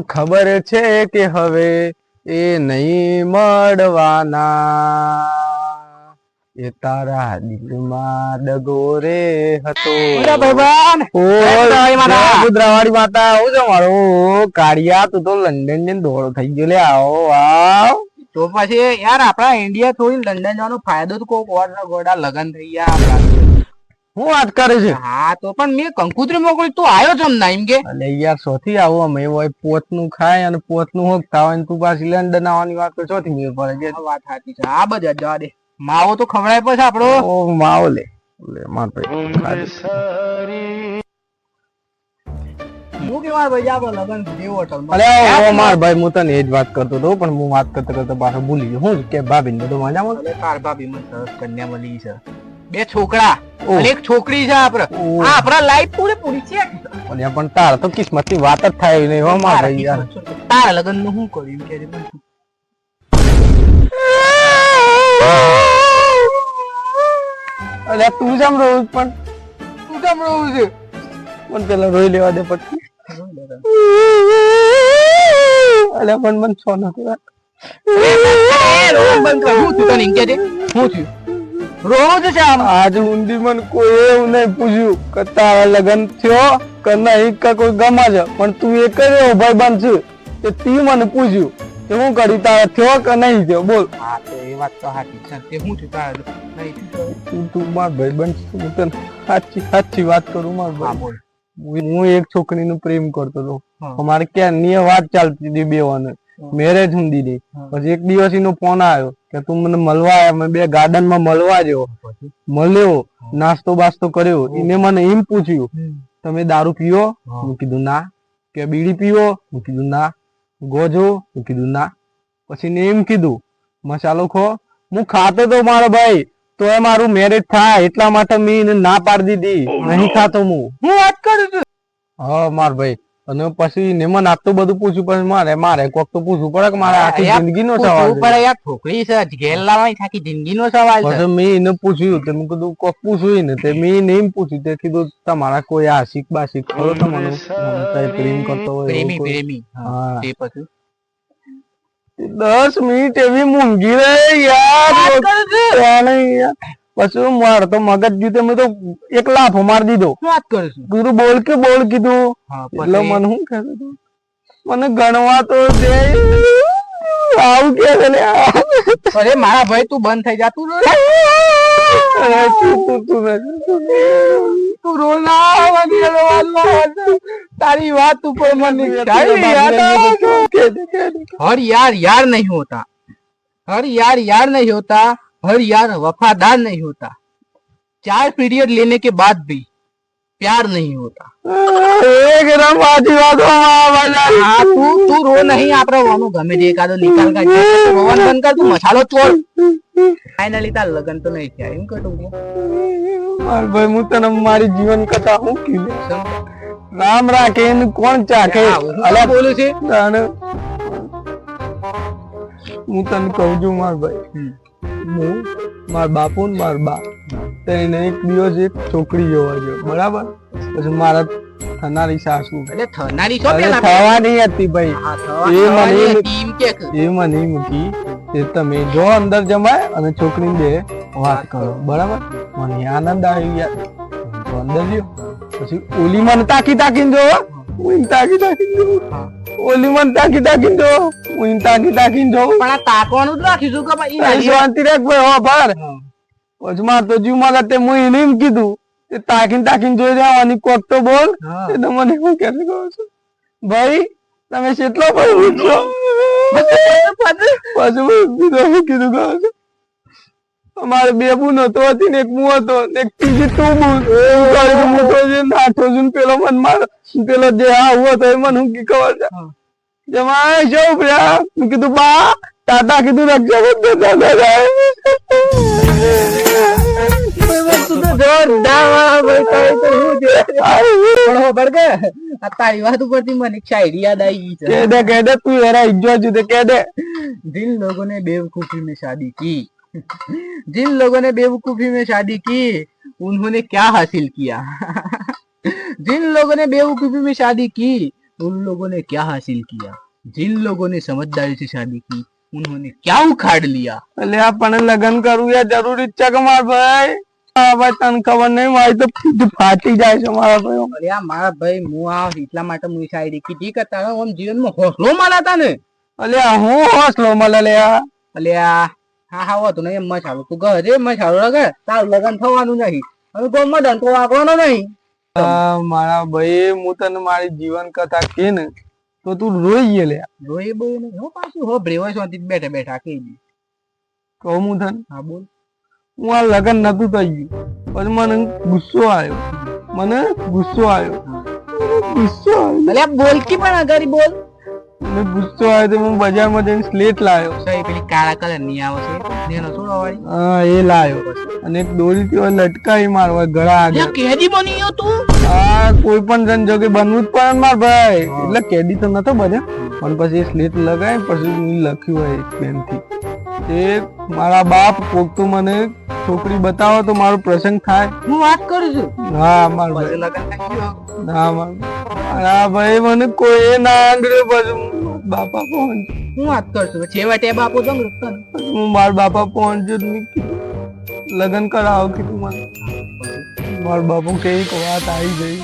ખબર છે કે હવે એ નહીં મળવાના. એ તારા દિલમાં ડગો રે હતો ભગવાન! ભાઈબંધ માતા. આવું છે મારો? કાળિયા તું તો લંડન જઈને દોડો થઈ ગયો. લે આવો આવ. તો પછી યાર આપણા ઇન્ડિયા થોડી લંડન જવાનો ફાયદો તો કોક ના ગોડા લગન થઈ ગયા. આપણા. હું વાત કરે છે? હા તો પણ મેં કંકુતરી મોકલી તું આવ્યો છે ને એમ કે? અલે યાર સોથી આવો અમે હોય પોતનું ખાય અને પોતનું હોક ખાવા અને તું પાછી લંડન આવવાની વાત તો ચોથી મેળ પડે કે વાત સાચી છે. આ બધા જવા દે. માવો તો ખવડાય પછી આપણો ઓ માવો લે. લે માર ભાઈ. હું કેવા ભાઈ આપણે લગન દેવ હોટલ અલે ઓ માર ભાઈ હું તને એ જ વાત કરતો હતો પણ હું વાત કરતો કરતો પાછો ભૂલી ગયો. હું કે ભાભી બધું મજામાં તાર ભાભી મને સરસ કન્યા મળી છે. બે છોકરા. અને એક છોકરી છે આપડે. ઓહ. આ આપણા લાઈફ પૂરી પૂરી છે. અને પણ તાર તો કિસ્મતની વાત જ થાય નહીં હો માર યાર. તારા લગનનું શું કર્યું કે મને તું જેમ રોજ પણ. તું કેમ રહું છે? પણ પેલા રોઈ લેવા દે પછી. અરે પણ મન છો નથી વાત. બંધ કર. હું થયું તને એમ દે હું થયું? રોજ છે આમ. આજ ઊંધી મને કોઈ એવું નહીં પૂછ્યું કે તારા લગ્ન થયો કે નહીં કે કોઈ ગમા છે. પણ તું એક જ એવો ભાઈ બનશે કે તી મને પૂછ્યું કે હું કરી તારા થયો કે નહીં થયો? બોલ. હા તો એ વાત તો સાચી છે. તે હું થયું તારા નહીં. તું તું માર ભાઈ બન હું તને સાચી સાચી વાત કરું માર ભાઈ. બોલ. હું એક છોકરીનું પ્રેમ કરતો હતો. અમારે ક્યાં નિય વાત ચાલતી હતી બેવાને મેરેજ હું દીધી પછી એક દિવસ એનો ફોન આવ્યો કે તું મને મળવા આવ અમે બે ગાર્ડનમાં મળવા જેવો મળ્યો નાસ્તો બાસ્તો કર્યો. એને મને એમ પૂછ્યું તમે દારૂ પીવો હું. કીધું ના. કે બીડી પીવો હું કીધું ના. ગોજો હું કીધું ના. પછી ને એમ કીધું મસાલો ખો. હું ખાતો તો મારો ભાઈ તો એ મારું મેરેજ થાય. એટલા માટે મેં એને ના પાડી દીધી. નહીં ખાતો હું. હું વાત કરું છું. હા માર ભાઈ. અને પછી ને મને આટલું બધું પૂછ્યું પણ મારે મારે કોક તો પૂછવું પડે કે મારે આખી જિંદગી નો સવાલ. પડે યાર છોકરી છે ઘેર લાવવાની જિંદગી નો સવાલ છે મેં એને પૂછ્યું તે મેં કીધું કોક પૂછ્યું ને તે મેં એને એમ પૂછ્યું તે કીધું તમારા કોઈ આશિક બાશિક ખરો તો મને મને પ્રેમ કરતો હોય પ્રેમી પ્રેમી હા. તે પછી દસ મિનિટ એવી મૂંગી રહે યાર યાર. પછી માર તો મગજ જીતે મેં તો એક લાફો માર દીધો. વાત કરીશું ગુરુ બોલ કે બોલ કીધું. એટલે મને શું કહે મને ગણવા તો દે. આવું કે અરે મારા ભાઈ તું બંધ થઈ જા તું તું રોલ ના તારી વાત ઉપર મને હર યાર યાર નહીં હોતા. હર યાર યાર નહીં હોતા. हर यार यार नहीं होता हर यार वफादार नहीं होता चार पीरियड लेने के बाद भी प्यार नहीं होता એકદમ સાચી વાતો માં બધા. हाँ तू तू रो नहीं આપણે વાનો ગમે તે એકાદો નિકાલ કર રોવાનું બંધ કર તું મસાલો ચોળ ફાઇનલી તાર લગન તો નહીં થયા એમ કટું માર ભાઈ હું તને મારી જીવન કથા હું કીધું રામ રાખે એને કોણ ચાખે અલ્યા બોલું છે તાને હું તને કહું છું માર ભાઈ હું માર બાપુ ને માર બા. તેને એક દિવસ એક છોકરી જોવા ગયો. બરાબર? પછી મારા થનારી સાસુ. એટલે થનારી થવાની હતી ભાઈ. એ મને. એ મને મૂકી એ તમે જો અંદર જમાય અને છોકરીને બે વાત કરો. બરાબર? મને આનંદ આવી ગયા. અંદર ગયો. પછી ઓલી મને તાકી તાકીને જોવા. હું તાકી તાકીને જોઉં. ઓલી મને તાકી જો. હું એને તાકી જો. પણ આ તાકવાનું જ રાખીશું કે ભાઈ શાંતિ રાખ ભાઈ હો ભાર. માર તો જીવ મારા તે હું એને એમ કીધું કે તાકીને તાકીને જોઈ જવાની કોક તો બોલ. એ તો મને હું કે કહું છું? ભાઈ તમે કેટલો ભાઈ પૂછો પછી બીજો કીધું કહું છું? અમારે બે બુન હતો હતી એક હું હતો એક ત્રીજી તું બુન. પેલો મન મારો પેલો જે હા હતો એ મને કી ખબર છે. જમાય જવું પ્રિયા મેં કીધું બા ટાટા કીધું રક્ષાબંધન દાદા જાય. યાદ આવી ગઈ દે તું હેરા ઇજ્જો છું તે દે. દિલ લોગોને બેવકૂફી મેં શાદી કી. जिन लोगों ने बेवकूफी में शादी की उन्होंने क्या हासिल किया जिन लोगों ने बेवकूफी में शादी की उन लोगों ने क्या हासिल किया जिन लोगों ने समझदारी से शादी की उन्होंने क्या उखाड़ लिया એટલે આપણને લગ્ન કરવું યાર જરૂરી જ છે કે મારા ભાઈ હા ભાઈ તને ખબર નહીં મારી તો પીઠ ફાટી જાય છે મારા ભાઈ અરે આ મારા ભાઈ હું આ એટલા માટે હું શાયરી કીધી કે તારા આમ જીવનમાં હોસલો મળાતા ને એટલે હું હોસલો મળે લે આ અલે આ હા હા હોતું નહીં એમ મસાલો તું ઘરે મસાલો લગે તારું લગન થવાનું નહીં. હવે મદન? તો વાગવાનો નહીં? મારા ભાઈ હું તને મારી જીવન કથા કે ને તો તું રોઈ ગયે લે રોઈ બોઈ નહીં? હું પાછું હો બ્રેવો શાંતિ બેઠા બેઠા કહી દી. કહું હું તને? હા બોલ. હું આ લગ્ન નતું થઈ ગયું. પછી મને ગુસ્સો આવ્યો. મને ગુસ્સો આવ્યો. ગુસ્સો આવ્યો. બોલ બોલકી પણ અગારી બોલ. મને ગુસ્સો આવ્યો તો હું બજારમાં જઈને સ્લેટ લાવ્યો. સહી પેલી કાળા કલરની આવે છે. નેનો છોડવા વાળી હા એ લાવ્યો. અને એક દોરી થી લટકાવી મારવા ગળા આગળ. કેદી બની ગયો તું? આ કોઈ પણ સંજોગે બનવું જ પડે માર ભાઈ. એટલે કેદી તો નતો બને. પણ પછી સ્લેટ લગાવી પછી હું લખ્યું હોય એક પેનથી તે મારા બાપ કોક તો મને છોકરી બતાવો તો મારો પ્રસંગ થાય. હું વાત કરું છું. હા મારું લગન ના માર. હા ભાઈ મને કોઈ ના આંગળ્યો પછી બાપા પહોંચ હું વાત કરું છું છેવટે બાપુ તો હું મારા બાપા પહોંચ્યો જ મેં કીધું લગ્ન કરાવો કીધું મને. મારા બાપુ કે એક વાત આવી ગઈ.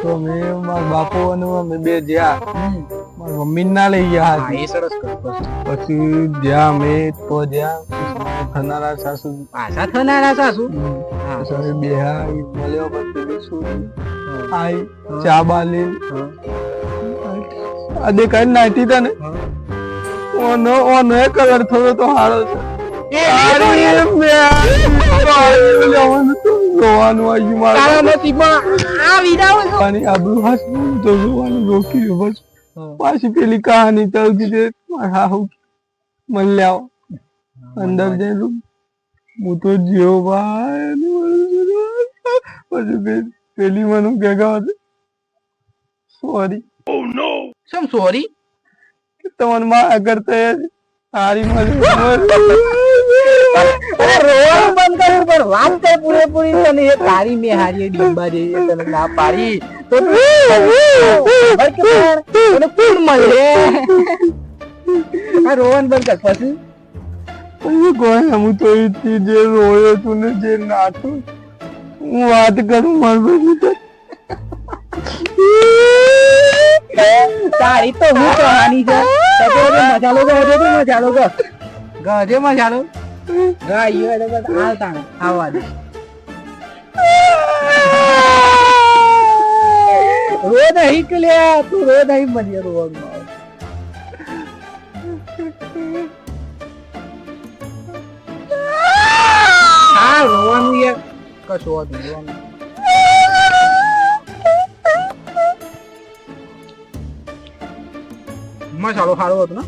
તો અમે મારા બાપુ અને અમે બે જ્યાં મારા મમ્મી ના લઈ ગયા હા એ સરસ પછી જ્યાં અમે તો જ્યાં થનારા સાસુ. પાછા થનારા સાસુ? હા. બે હા મળ્યો પછી પેલી આવી ચા બાલી. આ દેખાય નાટી તને ઓનો ઓનો એ કલર થોડો તો હારો છે. અરે બે જવાનું આવ્યું મારે તારા નસીબમાં આ વિડાઓ. પાણી આબરૂ હાસવું તો. રોવાનું રોકી બસ. પાછી પેલી કહાની ચાલતી છે મારા મન લાવ અંદર જઈને હું તો જીવ ભાઈ પછી પેલી મને કે સોરી શું સોરી તમને માં કરતા સારી મને અરે રોવાનું બંધ કર પણ વાત કર પૂરેપૂરી તને એ તારી મેં હારી ડીંબા જે તને ના પાડી. તો તું તને કોણ મળે? આ રોવાનું બંધ કર પછી? કોઈ હું તો જે રોયો તું ને જે નાઠો હું વાત કરું મારું તારી તો હું કહાની છે? હવે મજાલો ગયો તું મજાલો ગયો ગયો મજાલો ગાયો એટલે બસ હાલ તાણ આવવા દે રો નહીં કે લે તું રો નહીં મને રોવાનું હા રોવાનું યાર. કશું હોતું નહીં, મસાલો સારો હતો ને?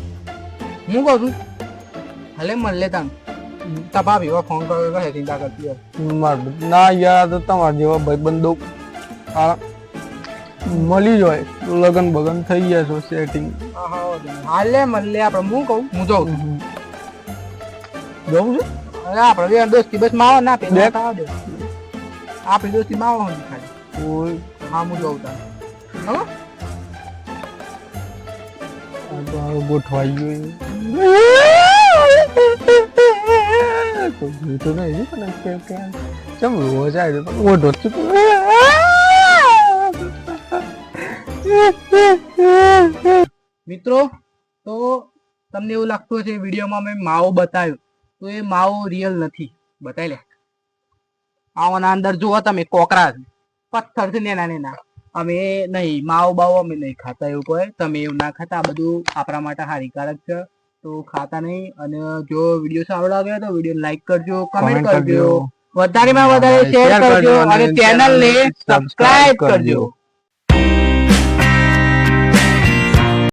હું કહું છું હલે મળે તાન તપા પીવા ફોન કર્યો કહે ચિંતા કરતી હોય. ના યાર તો તમારા જેવા ભાઈબંધો આ મળી જ હોય લગન બગન થઈ ગયા છો સેટિંગ હાલે મળે આપણે હું કહું? હું જોઉં જવું છું? અરે આપણે દસ દોસ્તી બસ માવો ના પેલા. દે આપણી દોસ્તી માવો હોય ખાલી કોઈ હા હું જોઉં તાન હો આ ગોઠવાઈ ગયું તો નહીં પણ કે કે ચમ રોજ આવે ઓઢો મિત્રો તો તમને એવું લાગતું હશે વિડીયોમાં મેં માવો બતાવ્યો. તો એ માવો રિયલ નથી. બતાવી લે. આવાના અંદર જુઓ તમે કોકરા પથ્થર છે નેના નેના અમે નહીં માવો બાવો અમે નહીં ખાતા એવું કોઈ. તમે એવું ના ખાતા આ બધું આપણા માટે હાનિકારક છે. તો ખાતા નહીં. અને જો વીડિયો સારો લાગ્યો તો વીડિયો લાઈક કરજો કમેન્ટ કરજો. વધારેમાં વધારે શેર કરજો અને ચેનલને સબસ્ક્રાઇબ કરજો.